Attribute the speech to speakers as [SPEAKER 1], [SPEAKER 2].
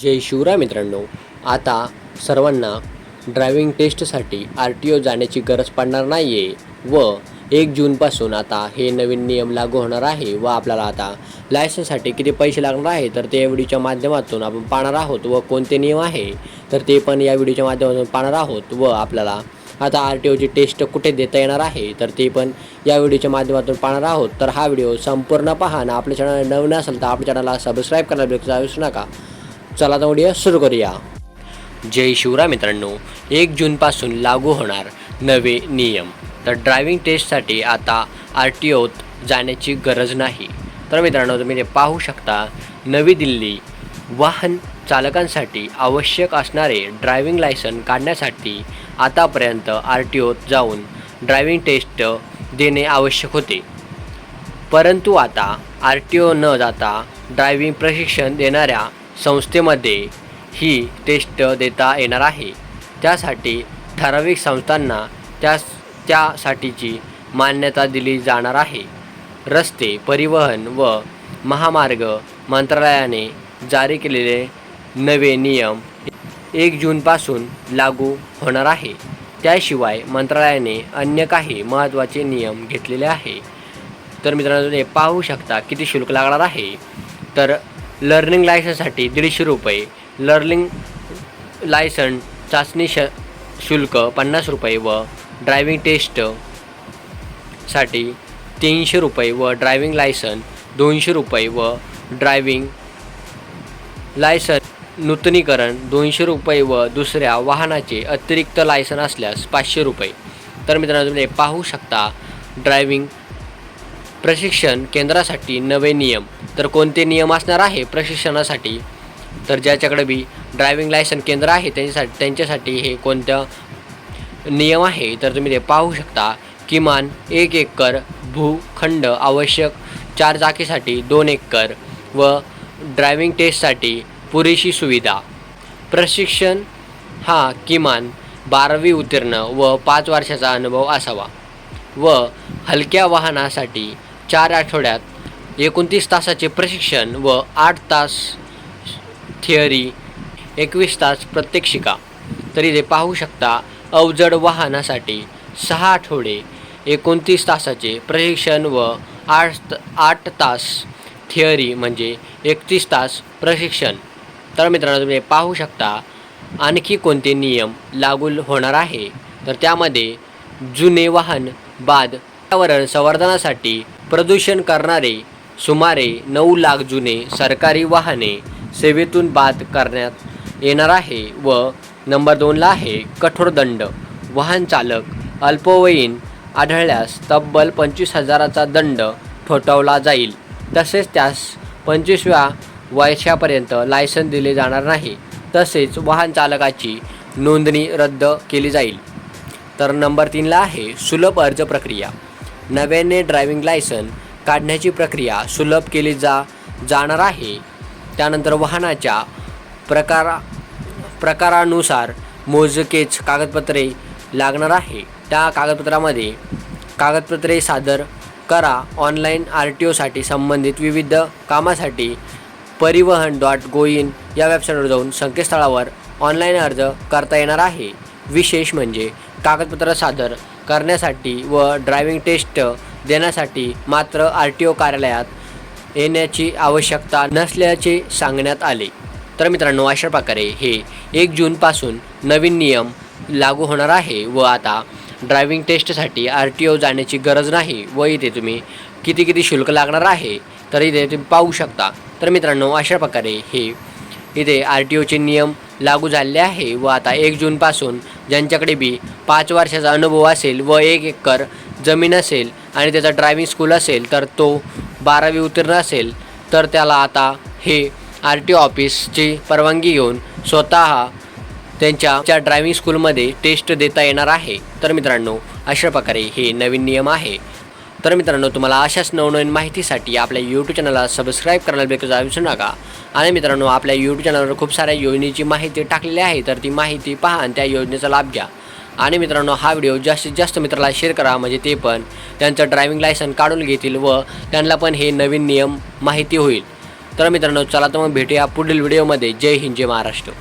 [SPEAKER 1] जय शिवराय मित्रांनो. आता सर्वांना ड्रायव्हिंग टेस्टसाठी आर टी ओ जाण्याची गरज पडणार नाही आहे व एक जूनपासून आता हे नवीन नियम लागू होणार आहे व आपल्याला आता लायसन्ससाठी किती पैसे लागणार आहे तर ते या व्हिडिओच्या माध्यमातून आपण पाहणार आहोत व कोणते नियम आहे तर ते पण या व्हिडिओच्या माध्यमातून पाहणार आहोत व आपल्याला आता आर टी ओची टेस्ट कुठे देता येणार आहे तर ते पण या व्हिडिओच्या माध्यमातून पाहणार आहोत. तर हा व्हिडिओ संपूर्ण पहा ना आपल्या चॅनल नवीन असेल तर आपल्या चॅनलला सबस्क्राईब करायला विसरू नका. चला तर व्हिडिओ सुरू करूया. जय शिवराय मित्रांनो एक जूनपासून लागू होणार नवे नियम. तर ड्रायव्हिंग टेस्टसाठी आता आर टी ओत जाण्याची गरज नाही. तर मित्रांनो तुम्ही ते पाहू शकता नवी दिल्ली वाहन चालकांसाठी आवश्यक असणारे ड्रायव्हिंग लायसन काढण्यासाठी आतापर्यंत आर टी ओत जाऊन ड्रायव्हिंग टेस्ट देणे आवश्यक होते. परंतु आता आर टी ओ न जाता ड्रायव्हिंग प्रशिक्षण देणाऱ्या संस्थेमध्ये ही टेस्ट देता येणार आहे. त्यासाठी ठराविक संस्थांना त्या त्यासाठीची मान्यता दिली जाणार आहे. रस्ते परिवहन व महामार्ग मंत्रालयाने जारी केलेले नवे नियम एक जूनपासून लागू होणार आहे. त्याशिवाय मंत्रालयाने अन्य काही महत्त्वाचे नियम घेतलेले आहे. तर मित्रांनो तुम्ही पाहू शकता किती शुल्क लागणार आहे. तर लर्निंग लायसनसाठी दीडशे रुपये. लर्निंग लायसन चाचणी श शुल्क पन्नास रुपये व ड्रायव्हिंग टेस्टसाठी तीनशे रुपये व ड्रायव्हिंग लायसन दोनशे रुपये व ड्रायव्हिंग लायसन नूतनीकरण दोनशे रुपये व दुसऱ्या वाहनाचे अतिरिक्त लायसन असल्यास पाचशे रुपये. तर मित्रांनो तुम्ही पाहू शकता ड्रायव्हिंग प्रशिक्षण केंद्रासाठी नवे नियम. तर कोणते नियम असणार आहे प्रशिक्षणासाठी? तर ज्याच्याकडे बी ड्रायव्हिंग लायसन केंद्र आहे त्यांच्यासाठी त्यांच्यासाठी हे कोणतं नियम आहे? तर तुम्ही ते पाहू शकता. किमान एक एकर भूखंड आवश्यक चार चाकीसाठी दोन एकर व ड्रायव्हिंग टेस्टसाठी पुरेशी सुविधा. प्रशिक्षण हा किमान बारावी उत्तीर्ण व पाच वर्षाचा अनुभव असावा व हलक्या वाहनासाठी चार आठवड्यात एकोणतीस तासाचे प्रशिक्षण व आठ तास थिअरी एकवीस तास प्रत्यक्षिका. तरी ते पाहू शकता अवजड वाहनासाठी सहा आठवडे एकोणतीस तासाचे प्रशिक्षण व आठ आठ तास थिअरी म्हणजे एकतीस तास प्रशिक्षण. तर मित्रांनो तुम्ही पाहू शकता आणखी कोणते नियम लागू होणार आहे? तर त्यामध्ये जुने वाहन बाद पर्यावरण संवर्धनासाठी प्रदूषण करणारे सुमारे नऊ लाख जुने सरकारी वाहने सेवेतून बाद करण्यात येणार आहे व नंबर दोनला आहे कठोर दंड. वाहन चालक अल्पवयीन आढळल्यास तब्बल पंचवीस हजाराचा दंड ठोठावला जाईल. तसेच त्यास पंचवीसव्या वर्षापर्यंत लायसन दिले जाणार नाही. तसेच वाहन चालकाची नोंदणी रद्द केली जाईल. तर नंबर तीनला आहे सुलभ अर्ज प्रक्रिया. नव्याने ड्रायव्हिंग लायसन काढण्याची प्रक्रिया सुलभ केली जा जाणार आहे. त्यानंतर वाहनाच्या प्रकारा प्रकारानुसार मोजकेच कागदपत्रे लागणार आहे. त्या कागदपत्रामध्ये कागदपत्रे सादर करा. ऑनलाईन आर टी ओसाठी संबंधित विविध कामासाठी परिवहन डॉट गोईन या वेबसाईटवर जाऊन संकेतस्थळावर ऑनलाईन अर्ज करता येणार आहे. विशेष म्हणजे कागदपत्र सादर करण्यासाठी व ड्रायव्हिंग टेस्ट देण्यासाठी मात्र आर टी ओ कार्यालयात येण्याची आवश्यकता नसल्याचे सांगण्यात आले. तर मित्रांनो अशा प्रकारे हे एक जूनपासून नवीन नियम लागू होणार आहे व आता ड्रायव्हिंग टेस्टसाठी आर टी ओ जाण्याची गरज नाही व इथे तुम्ही किती किती शुल्क लागणार आहे तर इथे तुम्ही पाहू शकता. तर मित्रांनो अशा प्रकारे हे इथे आर टी ओचे नियम लागू झालेले आहे व आता एक जूनपासून ज्यांच्याकडे बी पाच वर्षाचा अनुभव असेल व एक एकर जमीन असेल आणि त्याचा ड्रायव्हिंग स्कूल असेल तर तो बारावी उत्तीर्ण असेल तर त्याला आता हे आर टी ओ ऑफिसची परवानगी घेऊन स्वतः त्यांच्या त्या ड्रायव्हिंग स्कूलमध्ये टेस्ट देता येणार आहे. तर मित्रांनो अशा प्रकारे हे नवीन नियम आहे. तर मित्रांनो तुम्हाला अशाच नवनवीन माहितीसाठी आपल्या यूट्यूब चॅनलला सबस्क्राईब करायला बिलकुल विसरू नका. आणि मित्रांनो आपल्या यूट्यूब चॅनलवर खूप साऱ्या योजनेची माहिती टाकलेली आहे तर ती माहिती पहा आणि त्या योजनेचा लाभ घ्या. आणि मित्रांनो हा व्हिडिओ जास्तीत जास्त मित्राला शेअर करा म्हणजे ते पण त्यांचं ड्रायव्हिंग लायसन काढून घेतील व त्यांना पण हे नवीन नियम माहिती होईल. तर मित्रांनो चला तर मग भेटूया पुढील व्हिडिओमध्ये. जय हिंद जय महाराष्ट्र.